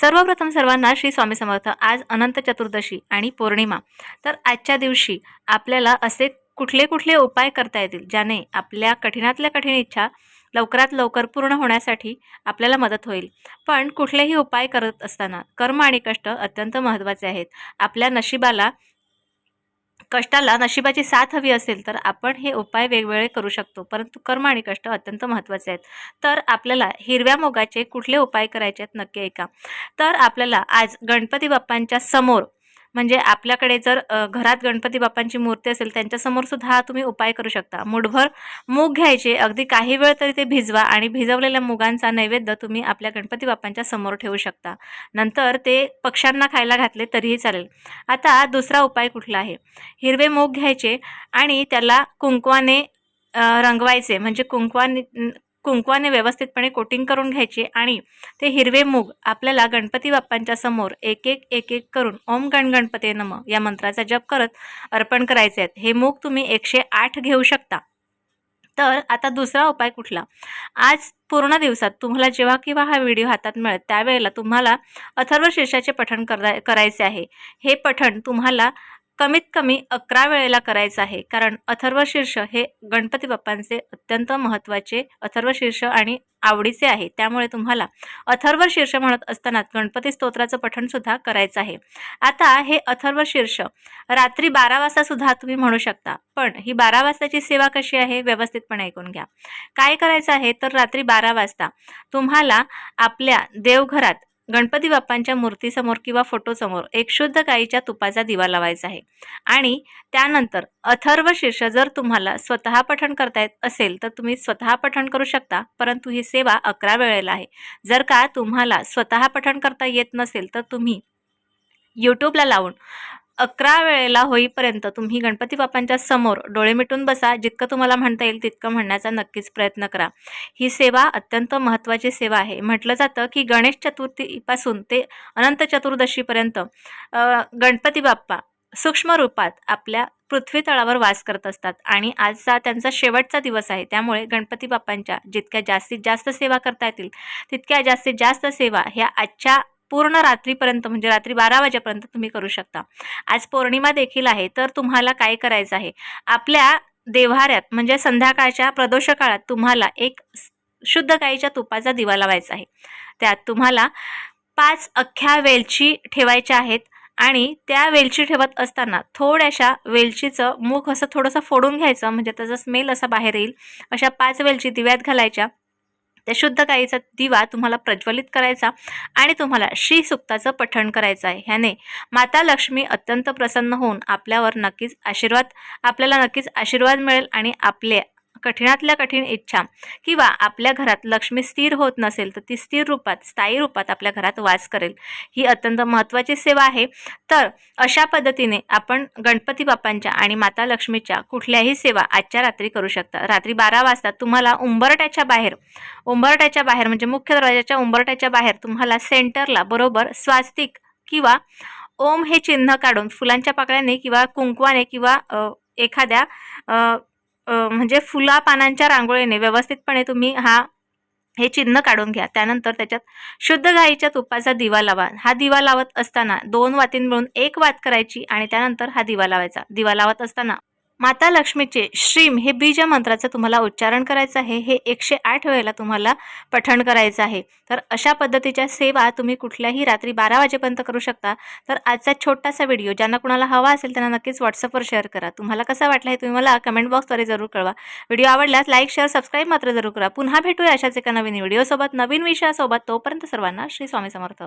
सर्वप्रथम सर्वांना श्री स्वामी समर्थ. आज अनंत चतुर्दशी आणि पौर्णिमा. तर आजच्या दिवशी आपल्याला असे कुठले कुठले उपाय करता येतील ज्याने आपल्या कठीणातल्या कठीण इच्छा लवकरात लवकर पूर्ण होण्यासाठी आपल्याला मदत होईल? पण कुठलेही उपाय करत असताना कर्म आणि कष्ट अत्यंत महत्त्वाचे आहेत. आपल्या नशिबाला कष्टाला नशिबाची साथ हवी असेल तर आपण हे उपाय वेगवेगळे करू शकतो. परंतु कर्म आणि कष्ट अत्यंत महत्त्वाचे आहेत. तर आपल्याला हिरव्या मोगाचे कुठले उपाय करायचे आहेत नक्की ऐका. तर आपल्याला आज गणपती बाप्पांच्या समोर म्हणजे आपल्याकडे जर घरात गणपती बाप्पांची मूर्ती असेल त्यांच्यासमोर सुद्धा हा तुम्ही उपाय करू शकता. मुठभर मूग घ्यायचे अगदी काही वेळ तरी ते भिजवा आणि भिजवलेल्या मुगांचा नैवेद्य तुम्ही आपल्या गणपती बाप्पांच्या समोर ठेवू शकता. नंतर ते पक्ष्यांना खायला घातले तरीही चालेल. आता दुसरा उपाय कुठला आहे? हिरवे मूग घ्यायचे आणि त्याला कुंकवाने रंगवायचे. म्हणजे कुंकवाने कुंकवाने व्यवस्थितपणे कोटिंग करून घ्यायचे आणि ते हिरवे मूग आपल्याला गणपती बाप्पांच्या समोर एक एक एक एक करून ओम गण गणपते नम या मंत्राचा जप करत अर्पण करायचे आहेत. हे मूग तुम्ही एकशे आठ घेऊ शकता. तर आता दुसरा उपाय कुठला? आज पूर्ण दिवसात तुम्हाला जेव्हा किंवा हा व्हिडिओ हातात मिळत त्यावेळेला तुम्हाला अथर्व शीर्षाचे पठण करा करायचे आहे. हे पठण तुम्हाला कमीत कमी अकरा वेळेला करायचं आहे. कारण अथर्व शीर्ष हे गणपती बाप्पांचे अत्यंत महत्त्वाचे अथर्व शीर्ष आणि आवडीचे आहे. त्यामुळे तुम्हाला अथर्व शीर्ष म्हणत असताना गणपती स्तोत्राचं पठणसुद्धा करायचं आहे. आता हे अथर्व शीर्ष रात्री बारा वाजतासुद्धा तुम्ही म्हणू शकता. पण ही बारा वाजताची सेवा कशी आहे व्यवस्थितपणे ऐकून घ्या. काय करायचं आहे? तर रात्री बारा वाजता तुम्हाला आपल्या देवघरात गणपती बाप्पांच्या मूर्तीसमोर किंवा फोटोसमोर एक शुद्ध गाईच्या तुपाचा दिवा लावायचा आहे. आणि त्यानंतर अथर्व शीर्ष जर तुम्हाला स्वतः पठण करता येत असेल तर तुम्ही स्वतः पठण करू शकता परंतु ही सेवा अकरा वेळेला आहे. जर का तुम्हाला स्वतः पठण करता येत नसेल तर तुम्ही यूट्यूबला लावून अकरा वेळेला होईपर्यंत तुम्ही गणपती बाप्पांच्या समोर डोळे मिटून बसा. जितकं तुम्हाला म्हणता येईल तितकं म्हणण्याचा नक्कीच प्रयत्न करा. ही सेवा अत्यंत महत्त्वाची सेवा आहे. म्हटलं जातं की गणेश चतुर्थीपासून ते अनंत चतुर्दशीपर्यंत गणपती बाप्पा सूक्ष्म रूपात आपल्या पृथ्वी तळावर वास करत असतात. आणि आजचा त्यांचा शेवटचा दिवस आहे. त्यामुळे गणपती बाप्पांच्या जितक्या जास्तीत जास्त सेवा करता येतील तितक्या जास्तीत जास्त सेवा ह्या आजच्या पूर्ण रात्रीपर्यंत म्हणजे रात्री बारा वाजेपर्यंत तुम्ही करू शकता. आज पौर्णिमा देखील आहे तर तुम्हाला काय करायचं आहे? आपल्या देव्हाऱ्यात म्हणजे संध्याकाळच्या प्रदोष काळात तुम्हाला एक शुद्ध गाईच्या तुपाचा दिवा लावायचा आहे. त्यात तुम्हाला पाच अख्ख्या वेलची ठेवायच्या आहेत आणि त्या वेलची ठेवत असताना थोड्याशा वेलचीचं मुख असं थोडंसं फोडून घ्यायचं म्हणजे त्याचा स्मेल असा बाहेर येईल. अशा पाच वेलची दिव्यात घालायच्या. त्या शुद्ध गाईचा दिवा तुम्हाला प्रज्वलित करायचा आणि तुम्हाला श्री सुक्ताचं पठण करायचं आहे. ह्याने माता लक्ष्मी अत्यंत प्रसन्न होऊन आपल्यावर नक्कीच आशीर्वाद आपल्याला नक्कीच आशीर्वाद मिळेल आणि आपले कठीणातल्या कठीण इच्छा किंवा आपल्या घरात लक्ष्मी स्थिर होत नसेल तर ती स्थिर रूपात स्थायी रूपात आपल्या घरात वास करेल. ही अत्यंत महत्त्वाची सेवा आहे. तर अशा पद्धतीने आपण गणपती बाप्पांच्या आणि माता लक्ष्मीच्या कुठल्याही सेवा आजच्या रात्री करू शकता. रात्री बारा वाजता तुम्हाला उंबरट्याच्या बाहेर उंबरट्याच्या बाहेर म्हणजे मुख्य दरवाजाच्या उंबरट्याच्या बाहेर तुम्हाला सेंटरला बरोबर स्वास्तिक किंवा ओम हे चिन्ह काढून फुलांच्या पाकळ्याने किंवा कुंकवाने किंवा एखाद्या म्हणजे फुला पानांच्या रांगोळीने व्यवस्थितपणे तुम्ही हा हे चिन्ह काढून घ्या. त्यानंतर त्याच्यात शुद्ध गाईच्या तुपाचा दिवा लावा. हा दिवा लावत असताना दोन वातीं मिळून एक वात करायची आणि त्यानंतर हा दिवा लावायचा. दिवा लावत असताना माता लक्ष्मीचे श्रीम हे बीज मंत्राचं तुम्हाला उच्चारण करायचं आहे. हे एकशे आठ वेळेला तुम्हाला पठण करायचं आहे. तर अशा पद्धतीच्या सेवा तुम्ही कुठल्याही रात्री बारा वाजेपर्यंत करू शकता. तर आजचा छोटासा व्हिडिओ ज्यांना कुणाला हवा असेल त्यांना नक्कीच व्हॉट्सअपवर शेअर करा. तुम्हाला कसा वाटला हे तुम्ही मला कमेंट बॉक्सद्वारे जरूर कळवा. व्हिडिओ आवडल्यास लाईक शेअर सबस्क्राईब मात्र जरूर करा. पुन्हा भेटूया अशाच एका नवीन व्हिडिओसोबत नवीन विषयासोबत तोपर्यंत सर्वांना श्री स्वामी समर्थ.